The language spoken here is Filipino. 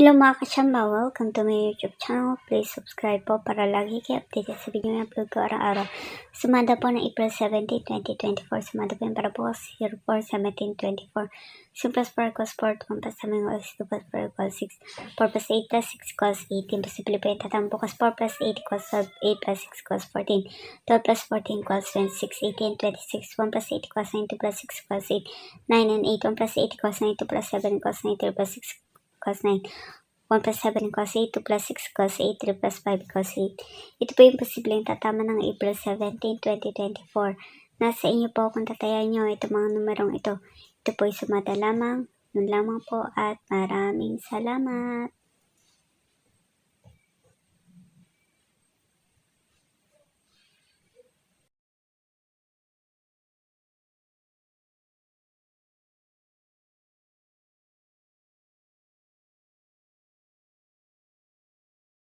Hello mga kasamba, welcome to my YouTube channel. Please subscribe po para lagi kayo updated sa video na upload ko araw-araw. Sumada po ng April 17, 2024. Sumada po yung para po 04, 17, 24. 6 plus 4 equals 4, 1 plus 7 equals 2 plus 4 equals 6. 4 plus 8 plus 6 equals 18. Posible po yung tatang bukas 4 plus 8 equals 12, 8 plus 6 equals 14. 12 plus 14 equals 26, 18, 26. 1 plus 8 equals 9, 2 plus 6 equals 8. 9 and 8, 1 plus 8 equals 9, 2 plus 7 equals 9, 3 plus 6 equals 9. 1 plus 7 equals 8, 2 plus 6 equals 8, 3 plus 5 equals 8. Ito po yung posibleng tatama ng April 17, 2024. Nasa inyo po kung tatayan nyo ito mga numerong ito. Ito po ay sumada lamang. Yun lamang po at maraming salamat.